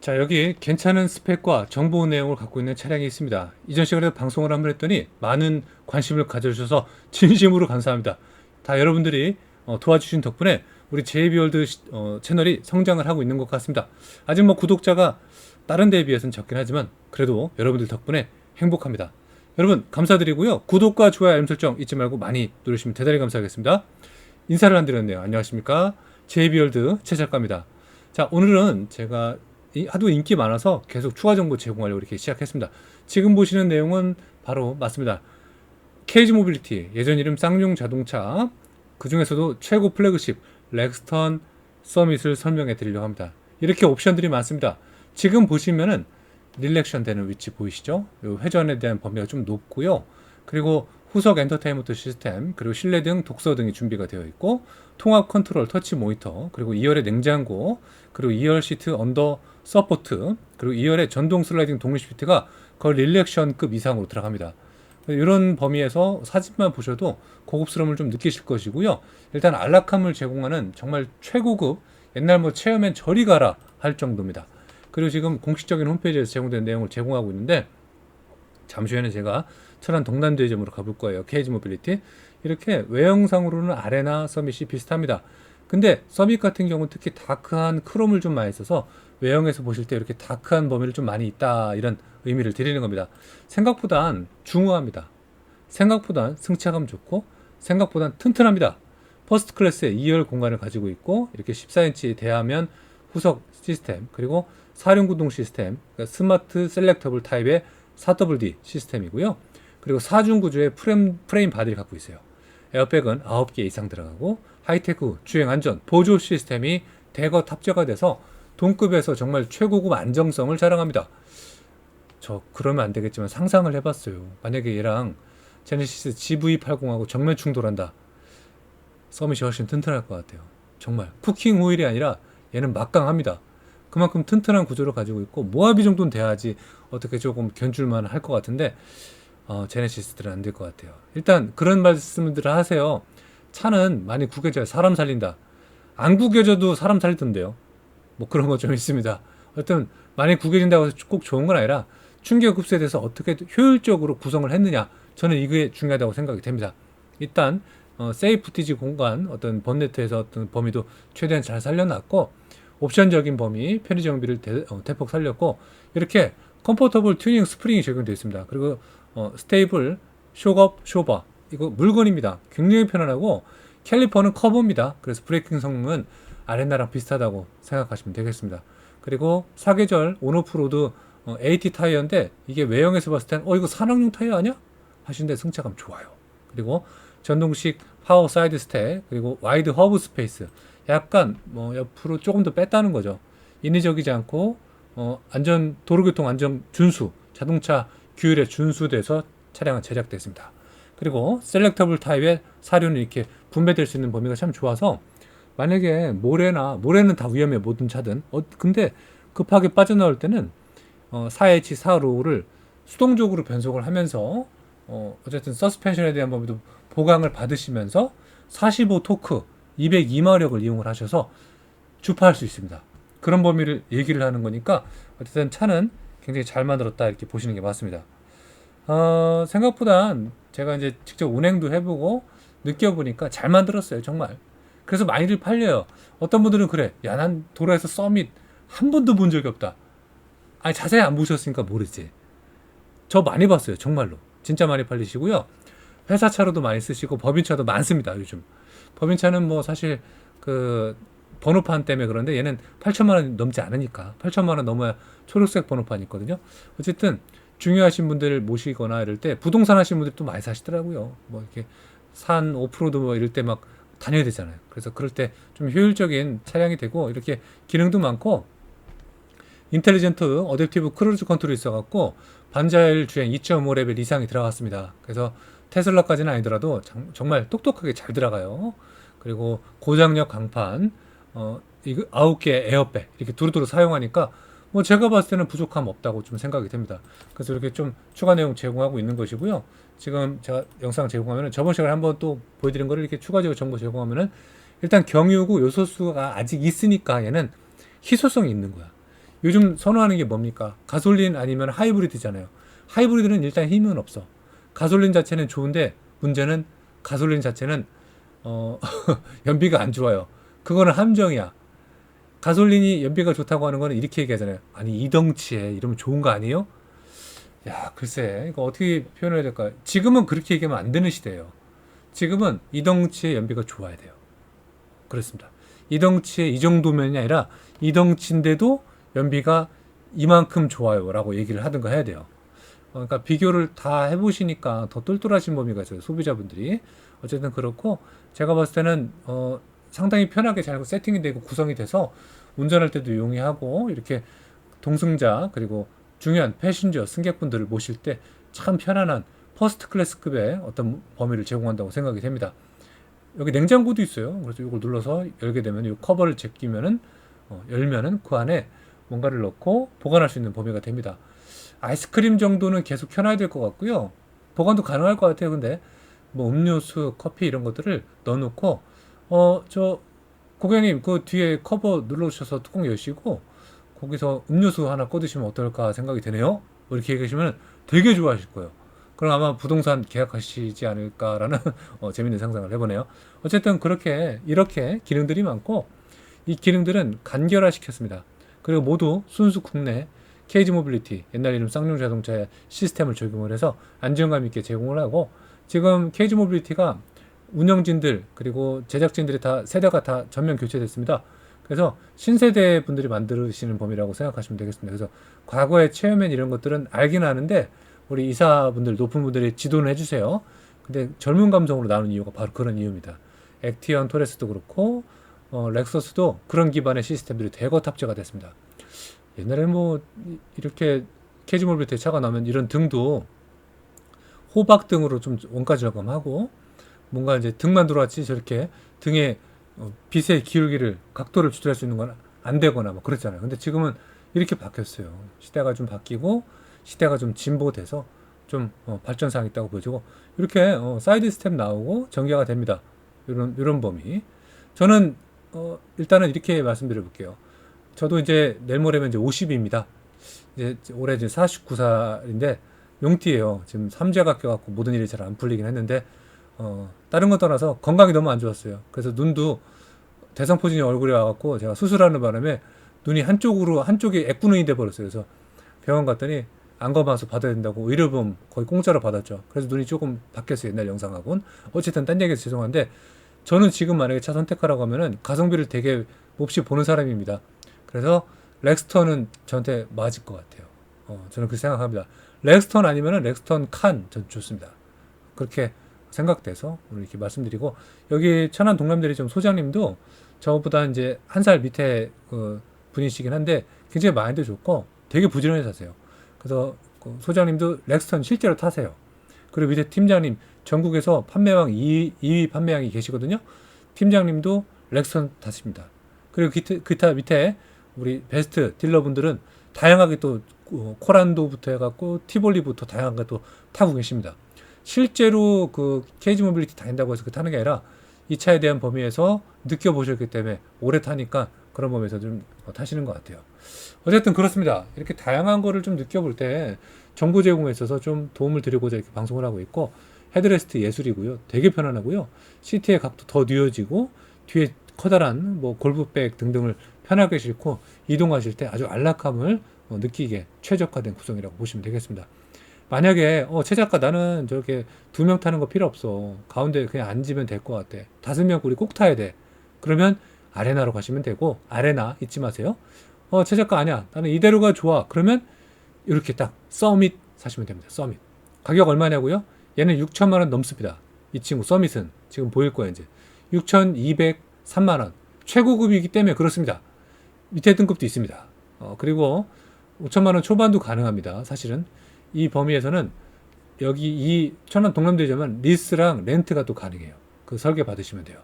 자, 여기 괜찮은 스펙과 정보 내용을 갖고 있는 차량이 있습니다. 이전 시간에 방송을 한번 했더니 많은 관심을 가져주셔서 진심으로 감사합니다. 다 여러분들이 어, 도와주신 덕분에 우리 제이비월드 시- 어, 채널이 성장을 하고 있는 것 같습니다. 아직 뭐 구독자가 다른 데에 비해서는 적긴 하지만 그래도 여러분들 덕분에 행복합니다. 여러분 감사드리고요. 구독과 좋아요, 알림 설정 잊지 말고 많이 누르시면 대단히 감사하겠습니다. 인사를 안 드렸네요. 안녕하십니까? 제이비월드 최 작가입니다. 자, 오늘은 제가 이- 하도 인기 많아서 계속 추가 정보 제공하려고 이렇게 시작했습니다. 지금 보시는 내용은 바로 맞습니다. 케이지 모빌리티, 예전 이름 쌍용 자동차, 그 중에서도 최고 플래그십 렉스턴 서밋을 설명해 드리려고 합니다. 이렇게 옵션들이 많습니다. 지금 보시면은 릴렉션 되는 위치 보이시죠? 요 회전에 대한 범위가 좀 높고요. 그리고 후석 엔터테인먼트 시스템, 그리고 실내 등 독서 등이 준비가 되어 있고 통합 컨트롤 터치 모니터, 그리고 2열의 냉장고, 그리고 2열 시트 언더 서포트, 그리고 2열의 전동 슬라이딩 독립 시트가 거의 릴렉션급 이상으로 들어갑니다. 이런 범위에서 사진만 보셔도 고급스러움을 좀 느끼실 것이고요. 일단 안락함을 제공하는 정말 최고급 옛날 뭐 체험엔 저리 가라 할 정도입니다. 그리고 지금 공식적인 홈페이지에서 제공된 내용을 제공하고 있는데 잠시 후에는 제가 천안 동남대점으로 가볼 거예요. 케이지 모빌리티. 이렇게 외형상으로는 아레나 서밋이 비슷합니다. 근데 서밋 같은 경우는 특히 다크한 크롬을 좀 많이 써서 외형에서 보실 때 이렇게 다크한 범위를 좀 많이 있다 이런 의미를 드리는 겁니다. 생각보단 중후합니다. 생각보단 승차감 좋고 생각보단 튼튼합니다. 퍼스트 클래스의 2열 공간을 가지고 있고 이렇게 14인치 대하면 후석 시스템 그리고 사륜 구동 시스템 그러니까 스마트 셀렉터블 타입의 4WD 시스템이고요. 그리고 사중 구조의 프레임, 프레임 바디를 갖고 있어요. 에어백은 9개 이상 들어가고 하이테크 주행 안전 보조 시스템이 대거 탑재가 돼서 동급에서 정말 최고급 안정성을 자랑합니다. 저 그러면 안 되겠지만 상상을 해봤어요. 만약에 얘랑 제네시스 GV80하고 정면 충돌한다. 서밋이 훨씬 튼튼할 것 같아요. 정말 쿠킹 호일이 아니라 얘는 막강합니다. 그만큼 튼튼한 구조를 가지고 있고 모하비 정도는 돼야지 어떻게 조금 견줄만 할 것 같은데 어, 제네시스들은 안 될 것 같아요. 일단 그런 말씀들을 하세요. 차는 많이 구겨져야 사람 살린다. 안 구겨져도 사람 살리던데요. 뭐 그런 거 좀 있습니다. 어떤 많이 구겨진다고 해서 꼭 좋은 건 아니라 충격 흡수에 대해서 어떻게 효율적으로 구성을 했느냐 저는 이게 중요하다고 생각이 됩니다. 일단 어, 세이프티지 공간 어떤 번네트에서 어떤 범위도 최대한 잘 살려놨고 옵션적인 범위 편의 정비를 대, 어, 대폭 살렸고 이렇게 컴포터블 튜닝 스프링이 적용되어 있습니다. 그리고 어, 스테이블 쇼업 쇼바 이거 물건입니다. 굉장히 편안하고 캘리퍼는 커브입니다. 그래서 브레이킹 성능은 아레나랑 비슷하다고 생각하시면 되겠습니다. 그리고 사계절 온오프로드 어, AT 타이어인데 이게 외형에서 봤을 땐 어 이거 산악용 타이어 아니야? 하시는데 승차감 좋아요. 그리고 전동식 파워 사이드 스택 그리고 와이드 허브 스페이스 약간 뭐 옆으로 조금 더 뺐다는 거죠. 인위적이지 않고 어, 안전 도로교통 안전 준수 자동차 규율에 준수돼서 차량은 제작됐습니다. 그리고 셀렉터블 타입의 사료는 이렇게 분배될 수 있는 범위가 참 좋아서 만약에 모래나 모래는 다 위험해 모든 차든 어, 근데 급하게 빠져나올 때는 어, 4H 4로를 수동적으로 변속을 하면서 어, 어쨌든 서스펜션에 대한 범위도 보강을 받으시면서 45 토크 202마력을 이용을 하셔서 주파할 수 있습니다. 그런 범위를 얘기를 하는 거니까 어쨌든 차는 굉장히 잘 만들었다 이렇게 보시는 게 맞습니다. 어, 생각보다 제가 이제 직접 운행도 해보고 느껴보니까 잘 만들었어요 정말. 그래서 많이들 팔려요. 어떤 분들은 그래, 야 난 도로에서 서밋 한 번도 본 적이 없다. 아니 자세히 안 보셨으니까 모르지. 저 많이 봤어요 정말로. 진짜 많이 팔리시고요. 회사 차로도 많이 쓰시고 법인차도 많습니다 요즘. 법인차는 뭐 사실 그 번호판 때문에 그런데 얘는 8천만 원 넘지 않으니까 8천만 원 넘어야 초록색 번호판이 있거든요. 어쨌든 중요하신 분들 모시거나 이럴 때 부동산 하시는 분들 도 많이 사시더라고요. 뭐 이렇게 산 오프로드 뭐 이럴 때 막 다녀야 되잖아요. 그래서 그럴 때 좀 효율적인 차량이 되고 이렇게 기능도 많고 인텔리전트 어댑티브 크루즈 컨트롤이 있어갖고 반자율 주행 2.5 레벨 이상이 들어갔습니다. 그래서 테슬라까지는 아니더라도 장- 정말 똑똑하게 잘 들어가요. 그리고 고장력 강판, 어, 이거 아홉 개 에어백 이렇게 두루두루 사용하니까 뭐 제가 봤을 때는 부족함 없다고 좀 생각이 됩니다. 그래서 이렇게 좀 추가 내용 제공하고 있는 것이고요. 지금 제가 영상 제공하면은 저번 시간에 한번 또 보여드린 거를 이렇게 추가적으로 정보 제공하면은 일단 경유고 요소수가 아직 있으니까 얘는 희소성이 있는 거야. 요즘 선호하는 게 뭡니까? 가솔린 아니면 하이브리드잖아요. 하이브리드는 일단 힘은 없어. 가솔린 자체는 좋은데 문제는 가솔린 자체는 어, 연비가 안 좋아요. 그거는 함정이야. 가솔린이 연비가 좋다고 하는 거는 이렇게 얘기하잖아요. 아니 이 덩치에 이러면 좋은 거 아니에요? 야 글쎄 이거 어떻게 표현해야 될까? 지금은 그렇게 얘기하면 안 되는 시대예요. 지금은 이 덩치의 연비가 좋아야 돼요. 그렇습니다. 이 덩치의 이 정도면이 아니라 이 덩치인데도 연비가 이만큼 좋아요라고 얘기를 하든가 해야 돼요. 어, 그러니까 비교를 다 해보시니까 더 똘똘하신 범위가 있어요. 소비자분들이. 어쨌든 그렇고 제가 봤을 때는 어, 상당히 편하게 잘 세팅이 되고 구성이 돼서 운전할 때도 용이하고 이렇게 동승자 그리고 중요한 패신저 승객분들을 모실 때 참 편안한 퍼스트 클래스급의 어떤 범위를 제공한다고 생각이 됩니다. 여기 냉장고도 있어요. 그래서 이걸 눌러서 열게 되면 이 커버를 제끼면은 어, 열면은 그 안에 뭔가를 넣고 보관할 수 있는 범위가 됩니다. 아이스크림 정도는 계속 켜놔야 될 것 같고요. 보관도 가능할 것 같아요. 근데 뭐 음료수, 커피 이런 것들을 넣어놓고 어 저 고객님 그 뒤에 커버 눌러주셔서 뚜껑 여시고 거기서 음료수 하나 꺼드시면 어떨까 생각이 되네요. 뭐 이렇게 얘기하시면 되게 좋아하실 거예요. 그럼 아마 부동산 계약하시지 않을까라는 어, 재밌는 상상을 해보네요. 어쨌든 그렇게 이렇게 기능들이 많고 이 기능들은 간결화 시켰습니다. 그리고 모두 순수 국내 케이지 모빌리티 옛날 이름 쌍용 자동차의 시스템을 적용을 해서 안정감 있게 제공을 하고 지금 케이지 모빌리티가 운영진들 그리고 제작진들이 다 세대가 다 전면 교체됐습니다. 그래서 신세대 분들이 만드시는 범위라고 생각하시면 되겠습니다. 그래서 과거의 체험엔 이런 것들은 알긴 아는데 우리 이사분들 높은 분들이 지도는 해주세요. 근데 젊은 감성으로 나오는 이유가 바로 그런 이유입니다. 액티언 토레스도 그렇고 어, 렉서스도 그런 기반의 시스템들이 대거 탑재가 됐습니다. 옛날에 뭐 이- 이렇게 캐주멀 밑에 차가 나면 이런 등도 호박 등으로 좀 원가 절감하고 뭔가 이제 등만 들어왔지 저렇게 등에 어, 빛의 기울기를 각도를 조절할 수 있는 건 안 되거나 뭐 그랬잖아요. 근데 지금은 이렇게 바뀌었어요. 시대가 좀 바뀌고 시대가 좀 진보돼서 좀 어, 발전사항이 있다고 보여지고 이렇게 어, 사이드 스텝 나오고 전개가 됩니다. 이런 이런 범위. 저는 어, 일단은 이렇게 말씀드려 볼게요. 저도 이제 내일 모레면 이제 50입니다. 이제 올해 이제 49살인데 용띠예요. 지금 삼재가 껴갖고 모든 일이 잘 안 풀리긴 했는데 어, 다른 거 떠나서 건강이 너무 안 좋았어요. 그래서 눈도 대상포진이 얼굴에 와갖고 제가 수술하는 바람에 눈이 한쪽으로 한쪽이 애꾸눈이 돼 버렸어요. 그래서 병원 갔더니 안검하수 받아야 된다고 의료보험 거의 공짜로 받았죠. 그래서 눈이 조금 바뀌었어요. 옛날 영상하고는. 어쨌든 딴 얘기해서 죄송한데 저는 지금 만약에 차 선택하라고 하면은 가성비를 되게 몹시 보는 사람입니다. 그래서 렉스턴은 저한테 맞을 것 같아요. 어, 저는 그렇게 생각합니다. 렉스턴 아니면은 렉스턴 칸 전 좋습니다. 그렇게 생각돼서 오늘 이렇게 말씀드리고 여기 천안 동남대리점 소장님도 저보다 이제 한 살 밑에 그 분이시긴 한데 굉장히 마인드 좋고 되게 부지런히 사세요. 그래서 그 소장님도 렉스턴 실제로 타세요. 그리고 밑에 팀장님 전국에서 판매왕 2위, 2위 판매왕이 계시거든요. 팀장님도 렉스턴 타십니다. 그리고 기타, 밑에 우리 베스트 딜러분들은 다양하게 또 어, 코란도부터 해갖고 티볼리부터 다양하게 또 타고 계십니다. 실제로 그 케이지 모빌리티 다닌다고 해서 그 타는 게 아니라 이 차에 대한 범위에서 느껴보셨기 때문에 오래 타니까 그런 범위에서 좀 어, 타시는 것 같아요. 어쨌든 그렇습니다. 이렇게 다양한 거를 좀 느껴볼 때 정보 제공에 있어서 좀 도움을 드리고자 이렇게 방송을 하고 있고 헤드레스트 예술이고요. 되게 편안하고요. 시트의 각도 더 뉘어지고 뒤에 커다란 뭐 골프백 등등을 편하게 싣고 이동하실 때 아주 안락함을 어, 느끼게 최적화된 구성이라고 보시면 되겠습니다. 만약에 어, 최 작가 나는 저렇게 두 명 타는 거 필요 없어. 가운데 그냥 앉으면 될 것 같아. 다섯 명 우리 꼭 타야 돼. 그러면 아레나로 가시면 되고 아레나 잊지 마세요. 어, 최 작가 아니야. 나는 이대로가 좋아. 그러면 이렇게 딱 서밋 사시면 됩니다. 서밋. 가격 얼마냐고요? 얘는 6천만 원 넘습니다. 이 친구 서밋은 지금 보일 거예요, 이제. 6,203만 원. 최고급이기 때문에 그렇습니다. 밑에 등급도 있습니다. 어, 그리고 5천만 원 초반도 가능합니다. 사실은 이 범위에서는 여기 이 천안 동남대점은 리스랑 렌트가 또 가능해요. 그 설계 받으시면 돼요.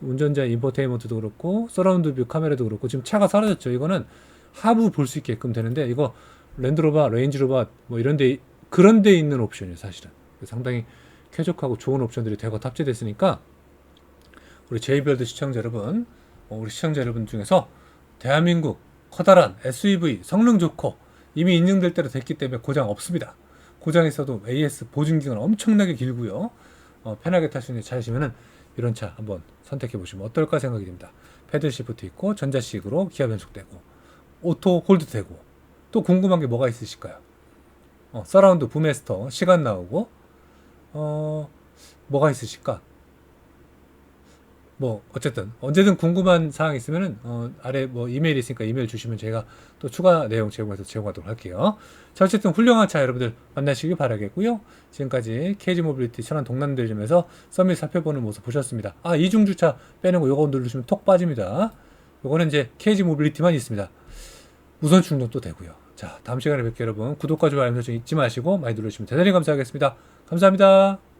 운전자 인포테인먼트도 그렇고 서라운드 뷰 카메라도 그렇고 지금 차가 사라졌죠. 이거는 하부 볼 수 있게끔 되는데 이거 랜드로버, 레인지로버 뭐 이런 데 그런 데 있는 옵션이에요, 사실은. 상당히 쾌적하고 좋은 옵션들이 대거 탑재됐으니까 우리 제이별드 시청자 여러분, 어, 우리 시청자 여러분 중에서 대한민국 커다란 SUV 성능 좋고 이미 인증될 대로 됐기 때문에 고장 없습니다. 고장 있어도 AS 보증 기간 엄청나게 길고요. 어, 편하게 탈 수 있는 차이시면은 이런 차 한번 선택해 보시면 어떨까 생각이 듭니다. 패들 시프트 있고 전자식으로 기아 변속되고 오토 홀드 되고 또 궁금한 게 뭐가 있으실까요? 어, 서라운드 부메스터 시간 나오고 어 뭐가 있으실까? 뭐 어쨌든 언제든 궁금한 사항 있으면은 어, 아래 뭐 이메일 있으니까 이메일 주시면 제가 또 추가 내용 제공해서 제공하도록 할게요. 자 어쨌든 훌륭한 차 여러분들 만나시길 바라겠고요. 지금까지 KG 모빌리티 천안 동남대점에서 서밋 살펴보는 모습 보셨습니다. 아 이중 주차 빼는 거 요거 누르시면 톡 빠집니다. 요거는 이제 KG 모빌리티만 있습니다. 무선 충전도 되고요. 자 다음 시간에 뵐게요 여러분. 구독과 좋아요 설정 잊지 마시고 많이 눌러주시면 대단히 감사하겠습니다. 감사합니다.